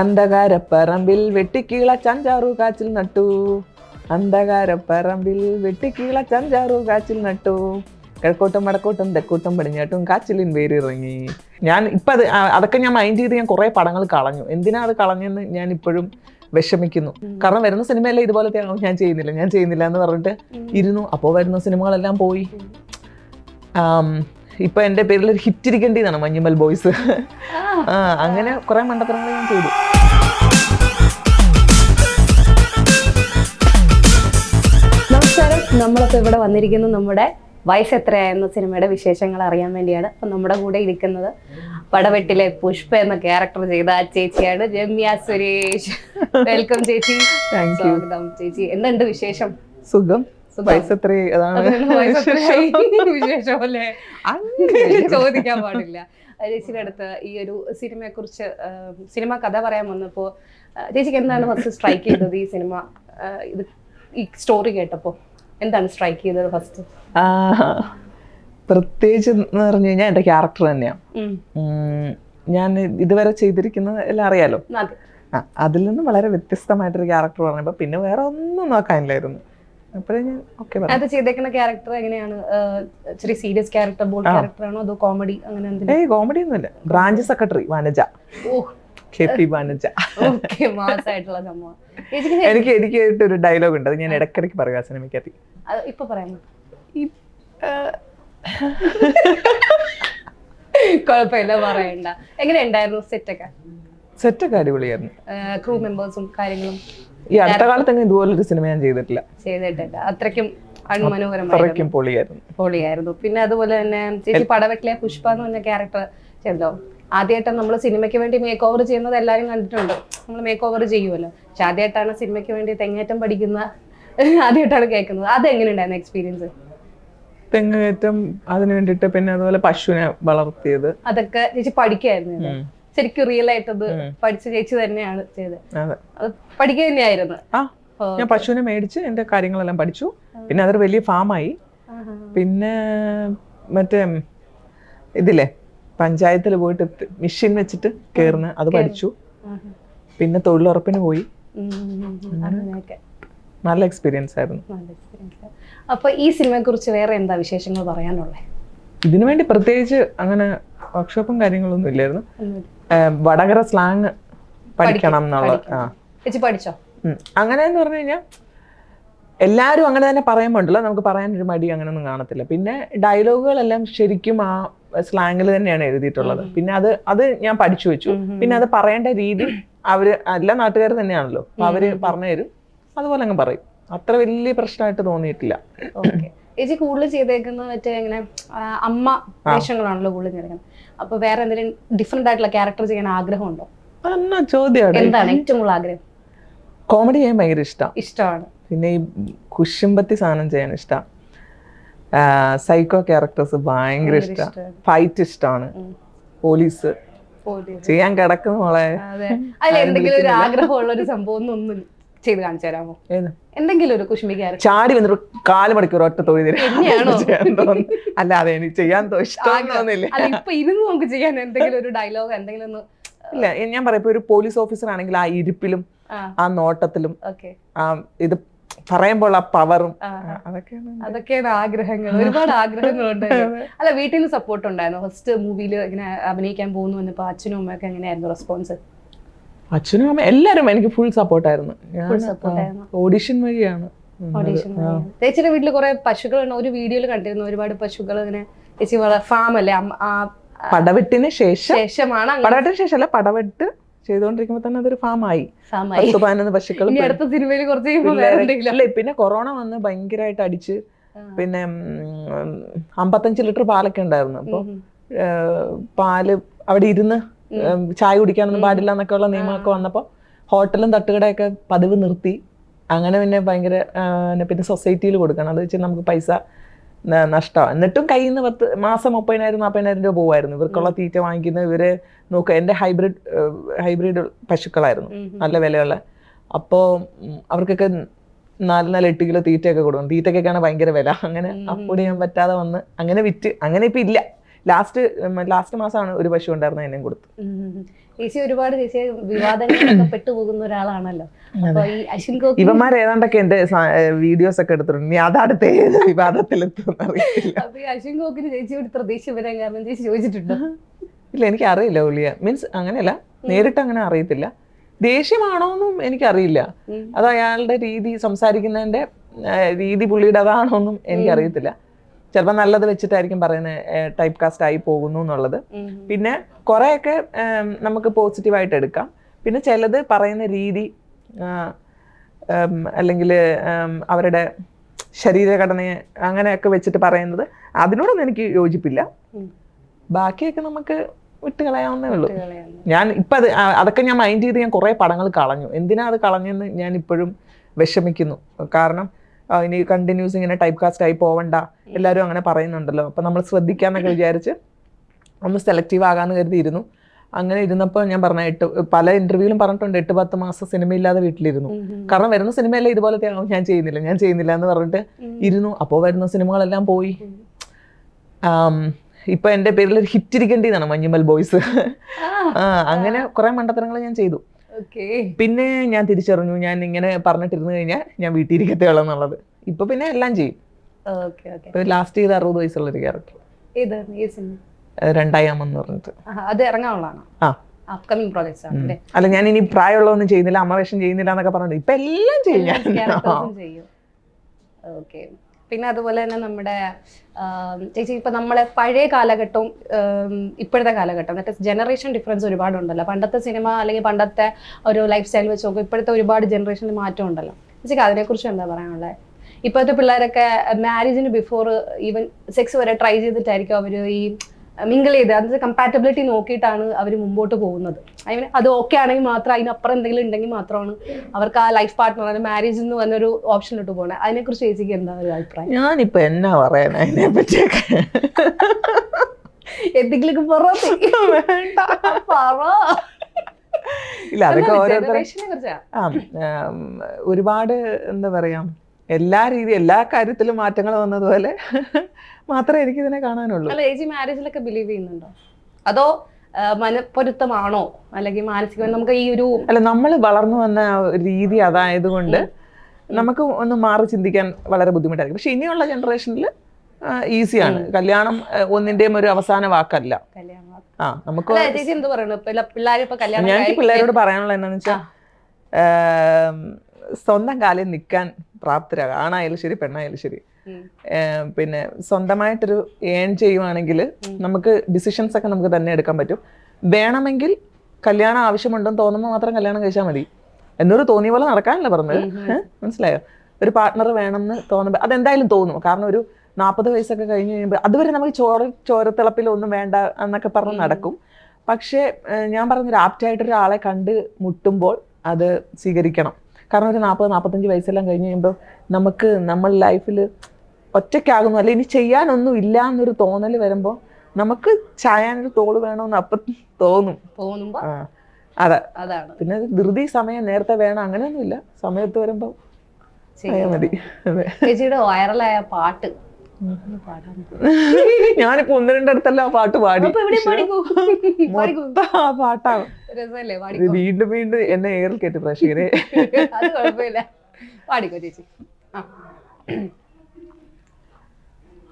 അന്ധകാരപ്പറമ്പിൽ വെട്ടിക്കീള ചഞ്ചാറു കാച്ചിൽ നട്ടു. അന്ധകാരപ്പറമ്പിൽ വെട്ടിക്കീള ചഞ്ചാറു കാച്ചിൽ നട്ടു. കിഴക്കോട്ടും വടക്കോട്ടും തെക്കോട്ടും പടിഞ്ഞാട്ടും കാച്ചിലിൻ വേരിറങ്ങി. ഞാൻ ഇപ്പം അത് അതൊക്കെ ഞാൻ മൈൻഡ് ചെയ്ത് ഞാൻ കുറേ പടങ്ങൾ കളഞ്ഞു. എന്തിനാ അത് കളഞ്ഞെന്ന് ഞാൻ ഇപ്പോഴും വിഷമിക്കുന്നു. കാരണം വരുന്ന സിനിമയല്ലേ ഇതുപോലത്തെ ആണോ ഞാൻ ചെയ്യുന്നില്ല. ഞാൻ ചെയ്യുന്നില്ല എന്ന് പറഞ്ഞിട്ട് ഇരുന്നു. അപ്പോൾ വരുന്ന സിനിമകളെല്ലാം പോയി. ഇപ്പം ഇപ്പൊ എന്റെ പേരിൽ ഒരു ഹിറ്റ് ഇരിക്കേണ്ടതാണ് മഞ്ഞുമൽ ബോയ്സ്. ആ അങ്ങനെ കുറേ മണ്ടത്തരങ്ങൾ ഞാൻ ചെയ്തു. നമ്മളിപ്പോൾ ഇവിടെ വന്നിരിക്കുന്നത് നമ്മുടെ വയസ്സ് എത്രയായെന്ന സിനിമയുടെ വിശേഷങ്ങൾ അറിയാൻ വേണ്ടിയാണ് അപ്പം നമ്മുടെ കൂടെ ഇരിക്കുന്നത്. പടവെട്ടിലെ പുഷ്പ എന്ന ക്യാരക്ടർ ചെയ്ത ആ ചേച്ചിയാണ് രമ്യ സുരേഷ്. വെൽക്കം ചേച്ചി. സ്വാഗതം ചേച്ചി. എന്തുണ്ട് വിശേഷം? സുഖം. ചോദിക്കാൻ പാടില്ല. ചേച്ചിയുടെ അടുത്ത് ഈ ഒരു സിനിമയെ കുറിച്ച് സിനിമ കഥ പറയാൻ വന്നപ്പോ ചേച്ചിക്ക് എന്താണ് ഫസ്റ്റ് സ്ട്രൈക്ക് ചെയ്തത് ഈ സിനിമ? ഇത് ഈ സ്റ്റോറി കേട്ടപ്പോ? എന്താണ് സ്ട്രൈക്ക് ചെയ്തത് ഫസ്റ്റ് പ്രത്യേകിച്ച് എന്ന് പറഞ്ഞു കഴിഞ്ഞാൽ എന്റെ ക്യാരക്ടർ തന്നെയാണ് ഞാൻ ഇതുവരെ ചെയ്തിരിക്കുന്നത് എല്ലാം അറിയാലോ? ആ അതിൽ നിന്ന് വളരെ വ്യത്യസ്തമായിട്ടൊരു ക്യാരക്ടർ പറഞ്ഞപ്പോൾ പിന്നെ വേറെ ഒന്നും നോക്കാനില്ലായിരുന്നു. അപ്പോഴേ ഞാൻ ഓക്കെ അത് ചെയ്തേക്കുന്ന ക്യാരക്ടർ എങ്ങനെയാണ്? ചെറിയ സീരിയസ് ക്യാരക്ടർ ബോൾഡ് ആ. ക്യാരക്ടർ ആണോ അതോ കോമഡി അങ്ങനെ ഏയ് കോമഡി ഒന്നുമില്ല. ബ്രാഞ്ച് സെക്രട്ടറി വനജ ഓ. കെ പി വനജ ഓക്കെ മാസായിട്ടുള്ള സംഭവം. എനിക്ക് എനിക്ക് ഒരു ഡയലോഗ് ഉണ്ട്. അത് ഞാൻ ഇടക്കിടക്ക് പറയുക സിനിമയ്ക്കകത്ത്. ഇപ്പൊ പറയാം. കുഴപ്പമില്ല പറയണ്ട. എങ്ങനെ ഉണ്ടായിരുന്നു സെറ്റൊക്കെ? സെറ്റൊക്കെ അടിപൊളിയായിരുന്നു. ക്രൂ മെമ്പേഴ്സും കാര്യങ്ങളും? ഈ അടുത്ത കാലത്തെങ്കിലും ഇതുപോലൊരു സിനിമ ഞാൻ ചെയ്തിട്ടില്ല. ചെയ്തിട്ടില്ല. അത്രയ്ക്കും അൺമനോഹരമായിരുന്നു. അത്രയ്ക്കും പൊളിയായിരുന്നു. പൊളിയായിരുന്നു. പിന്നെ അതുപോലെ തന്നെ ചേച്ചി പടവെട്ടിലെ പുഷ്പ എന്ന് പറഞ്ഞ ക്യാരക്ടർ ചെയ്തോ ആദ്യമായിട്ട് നമ്മൾ സിനിമയ്ക്ക് വേണ്ടി മേക്ക് ഓവർ ചെയ്യുന്നത് എല്ലാവരും കണ്ടിട്ടുണ്ട്. നമ്മൾ മേക്ക് ഓവർ ചെയ്യുമല്ലോ പക്ഷെ ആദ്യമായിട്ടാണ് സിനിമയ്ക്ക് വേണ്ടി തെങ്ങേറ്റം പഠിക്കുന്ന ആദ്യമായിട്ടാണ് കേൾക്കുന്നത്. അത് എങ്ങനെയുണ്ടായിരുന്നു എക്സ്പീരിയൻസ് തെങ്ങേറ്റം അതിന് വേണ്ടിയിട്ട് പിന്നെ അതുപോലെ പശുവിനെ വളർത്തിയത്. അതൊക്കെ ചേച്ചി പഠിക്കായിരുന്നു ശരിക്കും റിയൽ ആയിട്ട് അത് പഠിച്ച ചേച്ചി തന്നെയാണ് ചെയ്തത്. അതെ. പഠിക്കുക തന്നെയായിരുന്നു. ഞാൻ പശുവിനെ മേടിച്ച് എന്റെ കാര്യങ്ങളെല്ലാം പഠിച്ചു. പിന്നെ അതൊരു വലിയ ഫാമായി പിന്നെ മറ്റേ ഇതില്ലേ? പഞ്ചായത്തിൽ പോയിട്ട് മെഷീൻ വെച്ചിട്ട് കയറുന്ന അത് പഠിച്ചു. പിന്നെ തൊഴിലുറപ്പിന് പോയി. നല്ല എക്സ്പീരിയൻസ് ആയിരുന്നു. അപ്പൊ ഈ സിനിമയെ കുറിച്ച് വേറെ എന്താ വിശേഷങ്ങൾ പറയാനുള്ളത് ഇതിനു വേണ്ടി പ്രത്യേകിച്ച് അങ്ങനെ വർക്ക്ഷോപ്പും കാര്യങ്ങളൊന്നും ഇല്ലായിരുന്നു. വടകര സ്ലാങ് പഠിക്കണം എന്നുള്ള പഠിച്ചോ? അങ്ങനെ എന്ന് പറഞ്ഞു കഴിഞ്ഞാൽ എല്ലാവരും അങ്ങനെ തന്നെ പറയാൻ പറയുമ്പോണ്ടല്ലോ നമുക്ക് പറയാൻ ഒരു മടി അങ്ങനെയൊന്നും കാണത്തില്ല. പിന്നെ ഡയലോഗുകളെല്ലാം ശരിക്കും ആ സ്ലാങ്ങിൽ തന്നെയാണ് എഴുതിയിട്ടുള്ളത്. പിന്നെ അത് അത് ഞാൻ പഠിച്ചു വെച്ചു. പിന്നെ അത് പറയേണ്ട രീതി അവർ എല്ലാ നാട്ടുകാർ തന്നെയാണല്ലോ. അപ്പൊ അവർ പറഞ്ഞു തരും. അതുപോലെ അങ്ങ് പറയും. അത്ര വലിയ പ്രശ്നമായിട്ട് തോന്നിയിട്ടില്ല. ചേച്ചി കൂടുതൽ ചെയ്തേക്കുന്നത് മറ്റേ ഇങ്ങനെ അമ്മ വേഷങ്ങളാണല്ലോ കൂടുതൽ ചെയ്തേക്കുന്നത്. അപ്പൊ വേറെ എന്തെങ്കിലും ഡിഫറെന്റ് ആയിട്ടുള്ള ക്യാരക്ടർ ചെയ്യാൻ ആഗ്രഹമുണ്ടോ? എന്നാ ചോദ്യമാണ് എന്താണ് ഏറ്റവും കൂടുതൽ ആഗ്രഹം? കോമഡി ചെയ്യാൻ ഭയങ്കര ഇഷ്ടം. ഇഷ്ടമാണ് പിന്നെ ഈ കുശുമ്പത്തി സാധനം ചെയ്യാൻ ഇഷ്ടം. സൈക്കോ ക്യാരക്ടേഴ്സ് ഭയങ്കര ഇഷ്ടം. ഫൈറ്റ് ഇഷ്ടമാണ് പോലീസ്. ചെയ്യാൻ കിടക്കുന്ന മോളെ. അതെ. എന്തെങ്കിലും ഒരു ആഗ്രഹമുള്ള ഒരു സംഭവം ഒന്ന് ഒന്ന് ചെയ്ത് കാണിച്ചു തരാമോ? എന്തെങ്കിലും ഒരു കുഷ്മി ക്യാരക്ടർ ചാടി വന്നിട്ട് കാൽ മണിക്കൂർ ഒറ്റ തൊഴിൽ അല്ല അല്ലാതെ എനിക്ക് ചെയ്യാൻ തോ- ഇഷ്ടം അല്ല ഇപ്പൊ ഇരുന്ന് നമുക്ക് ചെയ്യാൻ എന്തെങ്കിലും ഒരു ഡയലോഗ് എന്തെങ്കിലും ഒന്ന് ഇല്ല ഞാൻ പറയാം ഒരു പോലീസ് ഓഫീസർ ആണെങ്കിൽ ആ ഇരിപ്പിലും ആ. നോട്ടത്തിലും ആ ഇത് പറയുമ്പോൾ ആ പവറും അതൊക്കെയാണ് അതൊക്കെയാണ് ആഗ്രഹങ്ങൾ. ഒരുപാട് ആഗ്രഹങ്ങളുണ്ട് അല്ല വീട്ടിൽ നിന്ന് സപ്പോർട്ട് ഉണ്ടായിരുന്നു? ഫസ്റ്റ് മൂവിയിൽ ഇങ്ങനെ അഭിനയിക്കാൻ പോകുന്നു വന്നപ്പോ അച്ഛനും അമ്മയൊക്കെ എങ്ങനെയായിരുന്നു റെസ്പോൺസ് അച്ഛനും അമ്മ എല്ലാരും എനിക്ക് ഫുൾ സപ്പോർട്ടായിരുന്നു. ഓഡിഷൻ വഴിയാണ് ഓഡിഷൻ ചേച്ചിയുടെ വീട്ടിൽ കുറെ പശുക്കളുണ്ട് ഒരു വീഡിയോയിൽ കണ്ടിരുന്നു. ഒരുപാട് പശുക്കൾ ഇങ്ങനെ ചേച്ചി ഫാം അല്ലേ? പടവെട്ടിന് ശേഷം ശേഷമാണ് പടവെട്ടിന് ശേഷം അല്ല പടവെട്ട് ചെയ്തുകൊണ്ടിരിക്കുമ്പോ തന്നെ അതൊരു ഫാമായി പത്ത് പതിനൊന്ന് അടുത്ത സിനിമയിൽ കുറച്ച് അല്ലേ പിന്നെ കൊറോണ വന്ന് ഭയങ്കരമായിട്ട് അടിച്ച് പിന്നെ അമ്പത്തഞ്ച് ലിറ്റർ പാലൊക്കെ ഉണ്ടായിരുന്നു. അപ്പൊ പാൽ അവിടെ ഇരുന്ന് ചായ കുടിക്കാനൊന്നും പാടില്ല എന്നൊക്കെ ഉള്ള നിയമമൊക്കെ വന്നപ്പോൾ ഹോട്ടലും തട്ടുകടയൊക്കെ പതിവ് നിർത്തി. അങ്ങനെ പിന്നെ ഭയങ്കര പിന്നെ സൊസൈറ്റിയിൽ കൊടുക്കണം. അത് വെച്ച് നമുക്ക് പൈസ നഷ്ടമാണ് എന്നിട്ടും കയ്യിൽ നിന്ന് പത്ത് മാസം മുപ്പതിനായിരം നാൽപ്പതിനായിരം രൂപ പോവായിരുന്നു. ഇവർക്കുള്ള തീറ്റ വാങ്ങിക്കുന്ന ഇവർ നോക്കുക എന്റെ ഹൈബ്രിഡ് ഹൈബ്രിഡ് പശുക്കളായിരുന്നു. നല്ല വിലയുള്ള. അപ്പോൾ അവർക്കൊക്കെ നാല് നാല് എട്ട് കിലോ തീറ്റയൊക്കെ കൊടുക്കും. തീറ്റയ്ക്കൊക്കെയാണ് ഭയങ്കര വില. അങ്ങനെ അഫോർഡ് ചെയ്യാൻ പറ്റാതെ വന്ന് അങ്ങനെ വിറ്റ് അങ്ങനെ ഇപ്പം ഇല്ല. ലാസ്റ്റ് ലാസ്റ്റ് മാസമാണ് ഒരു പശു ഉണ്ടായിരുന്നത് എന്നെയും കൊടുത്തു. ചേച്ചി ഒരുപാട് ചേച്ചി വിവാദങ്ങളിലൊക്കെ പെട്ടുപോകുന്ന ഒരാളാണല്ലോ. അപ്പൊ ഈ അശ്വിൻ ഗോപി ഇവന്മാർ ഏതാണ്ടൊക്കെ എന്റെ വീഡിയോസ് ഒക്കെ എടുത്തിട്ടുണ്ട്. നീ അതടുത്ത ഏത് വിവാദത്തിലെത്തും അറിയത്തില്ല. അപ്പൊ ഈ അശ്വിൻ ഗോപിന് ചേച്ചിയോട് പ്രതീക്ഷ വരാൻ കാരണം ചേച്ചി ചോദിച്ചിട്ടുണ്ടോ? ഇല്ല എനിക്ക് അറിയില്ല ഉള്ളിയ മീൻസ് അങ്ങനെയല്ല നേരിട്ട് അങ്ങനെ അറിയത്തില്ല. ദേഷ്യമാണോന്നും എനിക്കറിയില്ല. അത് അയാളുടെ രീതി സംസാരിക്കുന്നതിന്റെ രീതി പുള്ളിയുടെ അതാണോന്നും എനിക്കറിയത്തില്ല. ചിലപ്പോൾ നല്ലത് വെച്ചിട്ടായിരിക്കും പറയുന്നത് ടൈപ്പ് കാസ്റ്റ് ആയി പോകുന്നു എന്നുള്ളത്. പിന്നെ കുറേയൊക്കെ നമുക്ക് പോസിറ്റീവായിട്ട് എടുക്കാം. പിന്നെ ചിലത് പറയുന്ന രീതി അല്ലെങ്കിൽ അവരുടെ ശരീരഘടനയെ അങ്ങനെയൊക്കെ വെച്ചിട്ട് പറയുന്നത് അതിനോടൊന്നും എനിക്ക് യോജിപ്പില്ല. ബാക്കിയൊക്കെ നമുക്ക് വിട്ടുകളയാവുന്നേ ഉള്ളൂ. ഞാൻ ഇപ്പം അത് അതൊക്കെ ഞാൻ മൈൻഡ് ചെയ്ത് ഞാൻ കുറേ പടങ്ങൾ കളഞ്ഞു. എന്തിനാ അത് കളഞ്ഞെന്ന് ഞാൻ ഇപ്പോഴും വിഷമിക്കുന്നു. കാരണം ഇനി കണ്ടിന്യൂസ് ഇങ്ങനെ ടൈപ്പ് കാസ്റ്റ് ആയി പോവണ്ട. എല്ലാവരും അങ്ങനെ പറയുന്നുണ്ടല്ലോ. അപ്പം നമ്മൾ ശ്രദ്ധിക്കാന്നൊക്കെ വിചാരിച്ച് ഒന്ന് സെലക്റ്റീവ് ആകാന്ന് കരുതിയിരുന്നു. അങ്ങനെ ഇരുന്നപ്പോൾ ഞാൻ പറഞ്ഞ എട്ട് പല ഇന്റർവ്യൂവിലും പറഞ്ഞിട്ടുണ്ട്. എട്ട് പത്ത് മാസം സിനിമയില്ലാതെ വീട്ടിലിരുന്നു. കാരണം വരുന്ന സിനിമയെല്ലാം ഇതുപോലത്തെ ആവും ഞാൻ ചെയ്യുന്നില്ല ഞാൻ ചെയ്യുന്നില്ല എന്ന് പറഞ്ഞിട്ട് ഇരുന്നു. അപ്പോൾ വരുന്ന സിനിമകളെല്ലാം പോയി. ഇപ്പൊ എന്റെ പേരിൽ ഒരു ഹിറ്റ് ഇരിക്കേണ്ടതാണ് മഞ്ഞുമൽ ബോയ്സ് അങ്ങനെ കുറെ മണ്ടത്തരങ്ങൾ ഞാൻ ചെയ്തു. പിന്നെ ഞാൻ തിരിച്ചറിഞ്ഞു ഞാൻ ഇങ്ങനെ പറഞ്ഞിട്ടിരുന്നു കഴിഞ്ഞാൽ ഞാൻ വീട്ടിൽ എന്നുള്ളത്. ഇപ്പൊ പിന്നെ എല്ലാം ചെയ്യും. ലാസ്റ്റ് ചെയ്ത് അറുപത് വയസ്സുള്ള ഒരു ക്യാരക്ടർ പറഞ്ഞിട്ട്. ആഹാ, അത് ഇറങ്ങാനുള്ളതാണോ? ആ. അപ്കമിങ് പ്രോജക്ട്സ് ആണ് അല്ല? ഞാൻ ഇനി പ്രായമുള്ളതൊന്നും ചെയ്യുന്നില്ല അമ്മ വേഷം ചെയ്യുന്നില്ല എന്നൊക്കെ പറഞ്ഞിട്ട് ഇപ്പൊ എല്ലാം ചെയ്യും പിന്നെ അതുപോലെ തന്നെ നമ്മുടെ ചേച്ചി ഇപ്പൊ നമ്മളെ പഴയ കാലഘട്ടവും ഇപ്പോഴത്തെ കാലഘട്ടം മറ്റേ ജനറേഷൻ ഡിഫറൻസ് ഒരുപാടുണ്ടല്ലോ. പണ്ടത്തെ സിനിമ അല്ലെങ്കിൽ പണ്ടത്തെ ഒരു ലൈഫ് സ്റ്റൈൽ വെച്ച് നോക്കും ഇപ്പോഴത്തെ ഒരുപാട് ജനറേഷനിൽ മാറ്റം ഉണ്ടല്ലോ. ചേച്ചിക്ക് അതിനെക്കുറിച്ച് എന്താ പറയാനുള്ളത് ഇപ്പോഴത്തെ പിള്ളേരൊക്കെ മാരേജിന് ബിഫോർ ഈവൻ സെക്സ് വരെ ട്രൈ ചെയ്തിട്ടായിരിക്കും അവർ ഈ മിങ്കിൾ ചെയ്ത് അതിന്റെ കമ്പാറ്റബിലിറ്റി നോക്കിയിട്ടാണ് അവർ മുമ്പോട്ട് പോകുന്നത്. ഐ മീൻ അത് ഓക്കെ ആണെങ്കിൽ മാത്രം അതിനപ്പുറം എന്തെങ്കിലും ഉണ്ടെങ്കിൽ മാത്രമാണ് അവർക്ക് ആ ലൈഫ് പാർട്ട്ണർ മാരേജ് എന്ന് പറഞ്ഞൊരു ഓപ്ഷനിലോട്ട് പോകണേ അതിനെക്കുറിച്ച് ചേച്ചിക്ക് എന്താ ഒരു അഭിപ്രായം? ഞാനിപ്പോ എന്നാ പറയണേ അതിനെ പറ്റിയൊക്കെ എന്തെങ്കിലും പുറത്ത് വേണ്ട. പറ. ഇല്ല അതൊക്കെ ആ ഒരുപാട് എന്താ പറയാ എല്ലാ രീതി എല്ലാ കാര്യത്തിലും മാറ്റങ്ങൾ വന്നതുപോലെ മാത്രമേ എനിക്ക് ഇതിനെ കാണാനുള്ളൂ. അല്ല ഏജി മാരേജിലൊക്കെ ബിലീവ് ചെയ്യുന്നുണ്ടോ? അതോ മനപ്പൊരുത്തമാണോ? അല്ലെങ്കിൽ മാനസികമായി നമുക്ക് ഈ ഒരു അല്ല നമ്മൾ വളർന്നു വന്ന രീതി അതായത് കൊണ്ട് നമുക്ക് ഒന്ന് മാറി ചിന്തിക്കാൻ വളരെ ബുദ്ധിമുട്ടായിരിക്കും. പക്ഷെ ഇനിയുള്ള ജനറേഷനിൽ ഈസിയാണ് കല്യാണം ഒന്നിന്റെയും ഒരു അവസാന വാക്കല്ല. ആ നമുക്ക് ഞാൻ പിള്ളേരോട് പറയാനുള്ള എന്താണെന്ന് വെച്ചാൽ സ്വന്തം കാലിൽ നിൽക്കാൻ പ്രാപ്തരാകുക ആണായാലും ശരി പെണ്ണായാലും ശരി. പിന്നെ സ്വന്തമായിട്ടൊരു ഏൺ ചെയ്യുവാണെങ്കിൽ നമുക്ക് ഡിസിഷൻസ് ഒക്കെ നമുക്ക് തന്നെ എടുക്കാൻ പറ്റും. വേണമെങ്കിൽ കല്യാണം ആവശ്യമുണ്ടെന്ന് തോന്നുമ്പോൾ മാത്രം കല്യാണം കഴിച്ചാൽ മതി. എന്നൊരു തോന്നിയ പോലെ നടക്കാനല്ല പറഞ്ഞത്? മനസ്സിലായോ? ഒരു പാർട്ട്ണർ വേണമെന്ന് തോന്നുമ്പോൾ അതെന്തായാലും തോന്നും. കാരണം ഒരു നാൽപ്പത് വയസ്സൊക്കെ കഴിഞ്ഞ് കഴിയുമ്പോൾ അതുവരെ നമുക്ക് ചോര ചോരത്തിളപ്പിൽ ഒന്നും വേണ്ട എന്നൊക്കെ പറഞ്ഞ് നടക്കും. പക്ഷേ ഞാൻ പറഞ്ഞൊരു ആപ്റ്റായിട്ടൊരാളെ കണ്ട് മുട്ടുമ്പോൾ അത് സ്വീകരിക്കണം. കാരണം ഒരു നാൽപ്പത് നാൽപ്പത്തഞ്ച് വയസ്സെല്ലാം കഴിഞ്ഞ് കഴിയുമ്പോൾ നമുക്ക് നമ്മൾ ലൈഫിൽ ഒറ്റയ്ക്കാകുന്നു. അല്ലെ ഇനി ചെയ്യാനൊന്നും ഇല്ല എന്നൊരു തോന്നൽ വരുമ്പോൾ നമുക്ക് ചായാനൊരു തോൾ വേണമെന്ന് അപ്പം തോന്നും. തോന്നുമ്പോൾ അതെ. അതാണ്. പിന്നെ ധൃതി സമയം നേരത്തെ വേണം. അങ്ങനെയൊന്നുമില്ല. സമയത്ത് വരുമ്പോൾ മതി. ചേച്ചിയുടെ വൈറലായ പാട്ട്? ഞാനിപ്പോ ഒന്ന് രണ്ടിടത്തല്ല ആ പാട്ട് പാടി. മൊത്തം ആ പാടിക്കോ? വീണ്ടും വീണ്ടും എന്നെ ഏറിൽ കേട്ട് പ്രേക്ഷകരെ. കുഴപ്പമില്ല. പാടിക്കോ ചേച്ചി?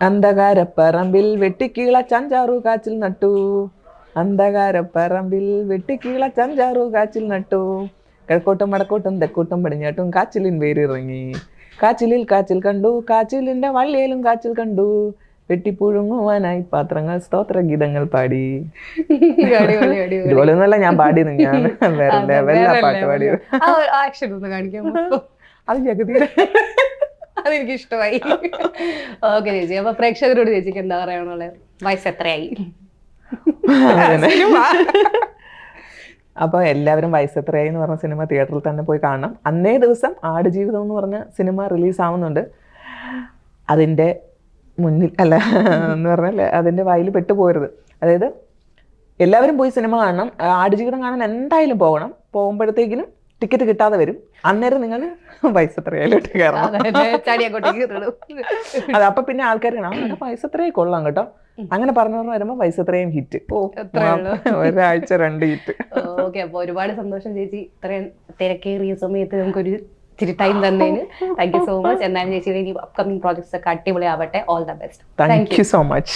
അന്ധകാരപ്പറമ്പിൽ വെട്ടിക്കീള ചഞ്ചാറു കാച്ചിൽ നട്ടു. അന്ധകാരപ്പറമ്പിൽ വെട്ടിക്കീള ചഞ്ചാറു കാച്ചിൽ നട്ടു. കിഴക്കോട്ടും വടക്കോട്ടും തെക്കോട്ടും പടിഞ്ഞാട്ടും കാച്ചിലിൻ വേരിറങ്ങി. കാച്ചിലിൽ കാച്ചിൽ കണ്ടു കാച്ചിലിന്റെ വള്ളിയിലും കാച്ചിൽ കണ്ടു. വെട്ടിപ്പുഴുങ്ങുവാനായി പാത്രങ്ങൾ സ്തോത്ര ഗീതങ്ങൾ പാടി. ഇതുപോലെ ഒന്നല്ല ഞാൻ പാടി ഞാൻ വേറെ ലെവലിലാ പാട്ട് പാടിയത്. ആക്ഷൻ ഒന്ന് അത് ജഗതി. അതെനിക്ക് ഇഷ്ടമായി ഓക്കെ ചേച്ചി. അപ്പൊ പ്രേക്ഷകരോട് ചേച്ചിക്ക് എന്താ പറയാനുള്ളത്? വയസ്സ് എത്രയായി? അങ്ങനെ. അപ്പൊ എല്ലാവരും വയസ്സെത്രയായി എന്ന് പറഞ്ഞ സിനിമ തിയേറ്ററിൽ തന്നെ പോയി കാണണം. അന്നേ ദിവസം ആടുജീവിതം എന്ന് പറഞ്ഞ സിനിമ റിലീസ് ആവുന്നുണ്ട്. അതിന്റെ മുന്നിൽ അല്ല എന്ന് പറഞ്ഞാൽ അതിന്റെ വായിൽ പെട്ടുപോരുത് അതായത് എല്ലാവരും പോയി സിനിമ കാണണം. ആടുജീവിതം കാണാൻ എന്തായാലും പോകണം. പോകുമ്പോഴത്തേക്കിനും ടിക്കറ്റ് കിട്ടാതെ വരും. അന്നേരം നിങ്ങൾ വയസ്സെത്രയായാലോട്ട് കയറണം. ചാടിയാക്കോട്ടേക്ക് അത് അപ്പൊ പിന്നെ ആൾക്കാർ കാണാം. പൈസ കൊള്ളാം കേട്ടോ. അങ്ങനെ പറഞ്ഞു പറഞ്ഞു വരുമ്പോ പൈസ ഇത്രയും ഹിറ്റ്. ഒരാഴ്ച രണ്ട് ഹിറ്റ് ഓക്കെ അപ്പൊ ഒരുപാട് സന്തോഷം ചേച്ചി. ഇത്രയും തിരക്കേറിയ സമയത്ത് നമുക്കൊരു ഇച്ചിരി ടൈം തന്നതിന്. താങ്ക് യു സോ മച്ച് എന്നാലും ചേച്ചി ഇനി അപ്കമിങ് പ്രോജക്ട്സ് ഒക്കെ അടിപൊളിയാവട്ടെ. All the best thank you so much